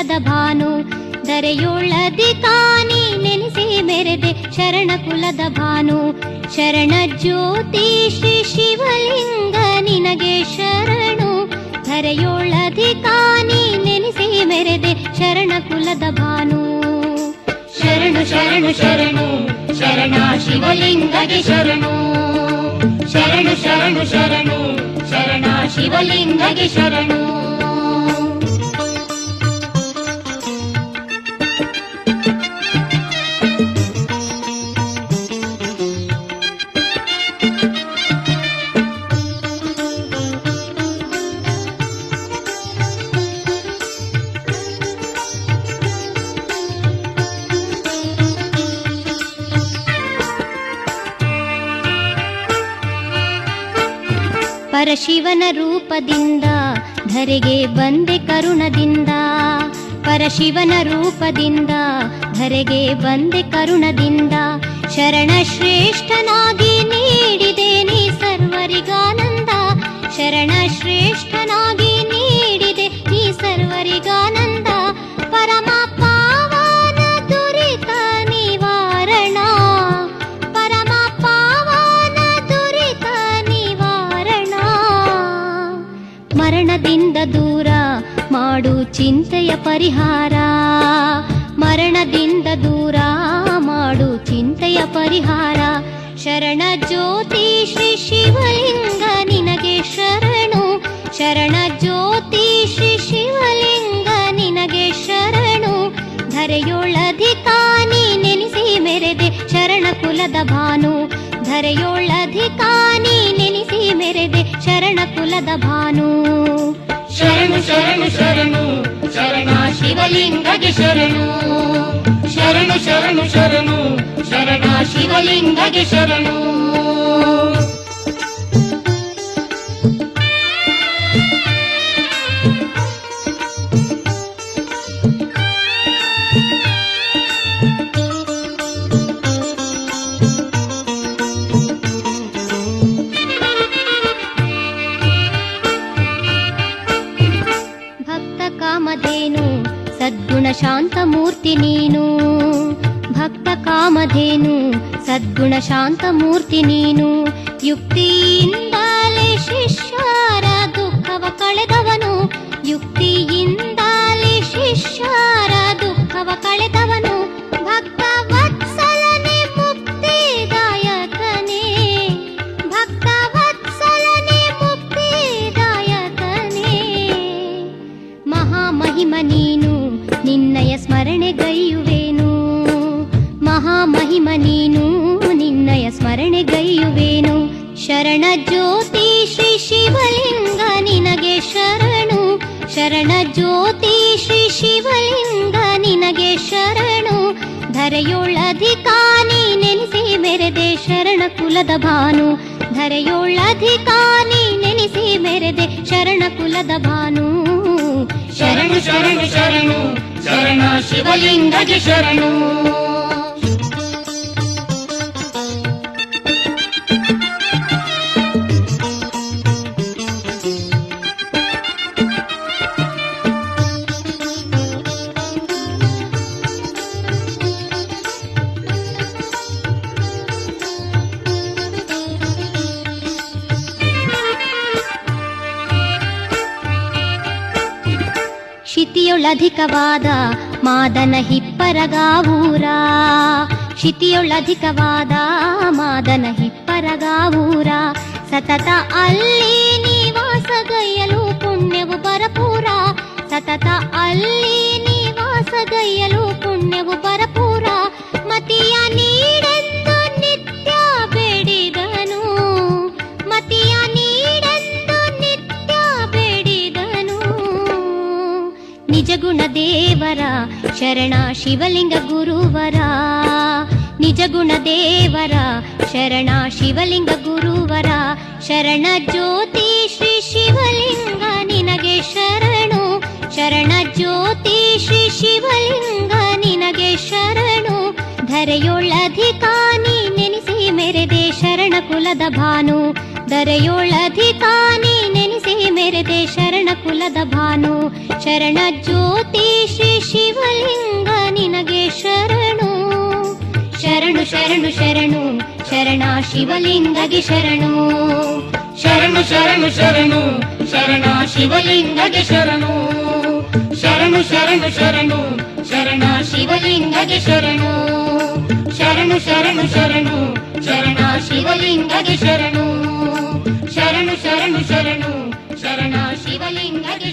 ಕುಲದ ಭಾನು ಧರೆಯೊಳದಿಕಾನಿ ನೆನೆಸಿ ಮೆರೆದೆ ಶರಣ ಕುಲದ ಭಾನು. ಶರಣ ಜ್ಯೋತಿ ಶ್ರೀ ಶಿವಲಿಂಗ ನಿನಗೆ ಶರಣು. ಧರೆಯೊಳದಿಕಾನಿ ನೆನೆಸಿ ಮೆರೆದೆ ಶರಣ ಕುಲದ ಭಾನು. ಶರಣು ಶರಣು ಶರಣು, ಶರಣ ಶಿವಲಿಂಗಗೆ ಶರಣು. ಶರಣು ಶರಣು ಶರಣು, ಶರಣ ಶಿವಲಿಂಗಗೆ ಶರಣು. ಪರಶಿವನ ರೂಪದಿಂದ ಧರೆಗೆ ಬಂದೆ ಕರುಣದಿಂದ. ಪರಶಿವನ ರೂಪದಿಂದ ಧರೆಗೆ ಬಂದೆ ಕರುಣದಿಂದ. ಶರಣ ಶ್ರೇಷ್ಠನಾಗಿ ಮರಣದಿಂದ ದೂರ ಮಾಡು ಚಿಂತೆಯ ಪರಿಹಾರ. ಮರಣದಿಂದ ದೂರ ಮಾಡು ಚಿಂತೆಯ ಪರಿಹಾರ. ಶರಣ ಜ್ಯೋತಿ ಶ್ರೀ ಶಿವಲಿಂಗ ನಿನಗೆ ಶರಣು. ಶರಣ ಜ್ಯೋತಿ ಶ್ರೀ ಶಿವಲಿಂಗ ನಿನಗೆ ಶರಣು. ಧರೆಯೊಳಧಿಕಾನಿ ನೆನೆಸಿ ಮೆರೆದೆ ಶರಣ ಕುಲದ ಭಾನು. ಧರೆಯೊಳಧಿಕಾನಿ ನೆನೆಸಿ ಮೆರೆದೆ ಶರಣ ಕುಲದ ಭಾನು. ಶರಣು ಶರಣು ಶರಣು, ಶರಣ ಶಿವಲಿಂಗಗೆ ಶರಣು. ಶರಣು ಶರಣು ಶರಣು, ಶರಣ ಶಿವಲಿಂಗಗೆ ಶರಣು. ಮೂರ್ತಿ ನೀನು, ಭಕ್ತ ಕಾಮಧೇನು, ಸದ್ಗುಣ ಶಾಂತ ಮೂರ್ತಿ ನೀನು. ಯುಕ್ತಿಯಿಂದಲೇ ಶಿಷ್ಯರ ದುಃಖವ ಕಳೆದವನು. ಯುಕ್ತಿಯಿಂದಲೇ ಶಿಷ್ಯರ ದುಃಖವ ಕಳೆದವನು. ಶರಣ ಜ್ಯೋತಿ ಶ್ರೀ ಶಿವಲಿಂಗ ನಿನಗೆ ಶರಣು. ಶರಣ ಜ್ಯೋತಿ ಶ್ರೀ ಶಿವಲಿಂಗ ನಿನಗೆ ಶರಣು. ಧರೆಯೊಳಧಿಕಾನಿ ನೆನೆಸಿ ಮೆರೆದೆ ಶರಣ ಕುಲದ ಭಾನು. ಧರೆಯೊಳಧಿಕಾನಿ ನೆನೆಸಿ ಮೆರೆದೆ ಶರಣ ಕುಲದ ಭಾನು. ಶರಣು ಶರಣು ಶರಣು. ಶರಣ ಶಿವಲಿಂಗಗೆ ಶರಣು. ಶಿತಿಯೊಳಧಿಕವಾದ ಮಾದನ ಹಿಪ್ಪರಗಾವೂರ ಶಿತಿಯೊಳಧಿಕವಾದ ಮಾದನ ಹಿಪ್ಪರಗಾವೂರ ಸತತ ಅಲ್ಲಿ ನಿವಾಸಗೈಯಲು ಪುಣ್ಯವು ಬರಪೂರ ಸತತ ಅಲ್ಲಿ ನಿವಾಸಗೈಯಲು ಪುಣ್ಯವು ಬರಪೂರ ನಿಜ ಗುಣ ದೇವರ ಶರಣ ಶಿವಲಿಂಗ ಗುರುವರ ನಿಜ ಗುಣ ದೇವರ ಶರಣ ಶಿವಲಿಂಗ ಗುರುವರ ಶರಣ ಜ್ಯೋತಿ ಶ್ರೀ ಶಿವಲಿಂಗ ನಿನಗೆ ಶರಣು ಶರಣ ಜ್ಯೋತಿ ಶ್ರೀ ಶಿವಲಿಂಗ ನಿನಗೆ ಶರಣು ಧರೆಯೊಳಧಿಕಾನಿ ನೆನೆಸಿ ಮೆರೆದೆ ಶರಣ ಕುಲದ ಭಾನು ಧರೆಯೊಳಧಿಕಾನಿ ನೆನೆಸಿ ಮೆರೆದೆ ಶರಣ ಕುಲದ ಭಾನು. ಶರಣ ಜ್ಯೋತಿ ಶ್ರೀ ಶಿವಲಿಂಗ ನಿನಗೆ ಶರಣು. ಶರಣು ಶರಣು ಶರಣು, ಶರಣ ಶಿವಲಿಂಗಗೆ ಶರಣು. ಶರಣು ಶರಣು ಶರಣು, ಶರಣ ಶಿವಲಿಂಗಗೆ ಶರಣು. ಶರಣು ಶರಣು ಶರಣು, ಶರಣ ಶಿವಲಿಂಗಗೆ ಶರಣು. ಶರಣು ಶರಣು ಶರಣು, ಶರಣ ಶಿವಲಿಂಗಗೆ ಶರಣು. ಶರಣು ಶರಣು ಶರಣು ಶರಣ ಶಿವಲಿಂಗಗೆ